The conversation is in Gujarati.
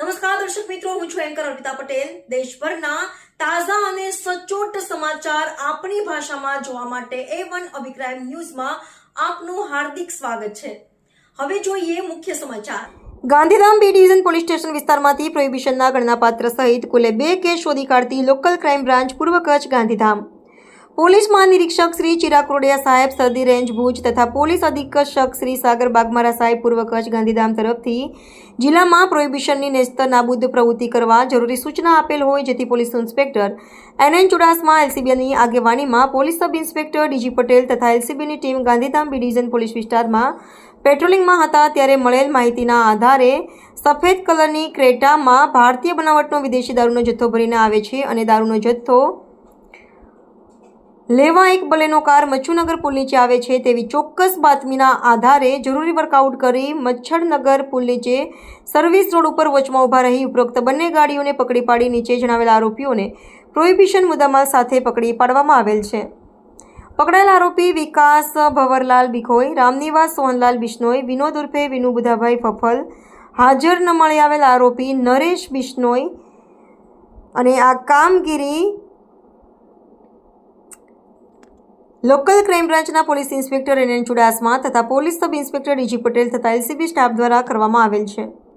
નમસ્કાર, દર્શક મિત્રો, હું છું એન્કર અર્પિતા પટેલ. દેશભરના તાજા અને સચોટ સમાચાર આપણી ભાષામાં જોવા માટે એ વન અભિપ્રાય ન્યૂઝમાં આપનું હાર્દિક સ્વાગત છે. હવે જોઈએ મુખ્ય સમાચાર. Gandhidham B division police station વિસ્તારમાંથી પ્રોહિબિશનના ગણનાપાત્ર સહિત કુલે બે કેસ શોધી કાઢતી લોકલ ક્રાઇમ બ્રાન્ચ પૂર્વ કચ્છ ગાંધીધામ. પોલીસ મહાનિરીક્ષક શ્રી ચિરાગ કોરડિયા સાહેબ સરદી રેન્જ ભુજ તથા પોલીસ અધિક્ષક શ્રી સાગર બાગમારા સાહેબ પૂર્વ કચ્છ ગાંધીધામ તરફથી જિલ્લામાં પ્રોહિબિશનની નેસ્ત નાબૂદ પ્રવૃત્તિ કરવા જરૂરી સૂચના આપેલ હોય જેથી police inspector N N Chudasama એલસીબીની આગેવાનીમાં police sub inspector DG Patel તથા એલસીબીની team Gandhidham B division police વિસ્તારમાં પેટ્રોલિંગમાં હતા ત્યારે મળેલ માહિતીના આધારે સફેદ કલરની ક્રેટામાં ભારતીય બનાવટનો વિદેશી દારૂનો જથ્થો ભરીને આવે છે અને દારૂનો જથ્થો લેવા એક બલેનો કાર મચ્છુનગર પુલ નીચે આવે છે તેવી ચોક્કસ બાતમીના આધારે જરૂરી વર્કઆઉટ કરી મચ્છરનગર પુલ નીચે સર્વિસ રોડ ઉપર વચમાં ઊભા રહી ઉપરોક્ત બંને ગાડીઓને પકડી પાડી નીચે જણાવેલા આરોપીઓને પ્રોહિબિશન મુદ્દામાલ સાથે પકડી પાડવામાં આવેલ છે. પકડાયેલ આરોપી વિકાસ ભવરલાલ બિખોઈ, રામનિવાસ સોહનલાલ બિશ્નોઈ, વિનોદ ઉર્ફે વિનુ બુધાભાઈ ફફલ, હાજર ન મળી આવેલ આરોપી નરેશ બિશ્નોઈ અને આ કામગીરી લોકલ ક્રાઇમ બ્રાન્ચના police inspector N N Chudasama તથા police sub inspector DG Patel તથા એલસીબી સ્ટાફ દ્વારા કરવામાં આવેલ છે.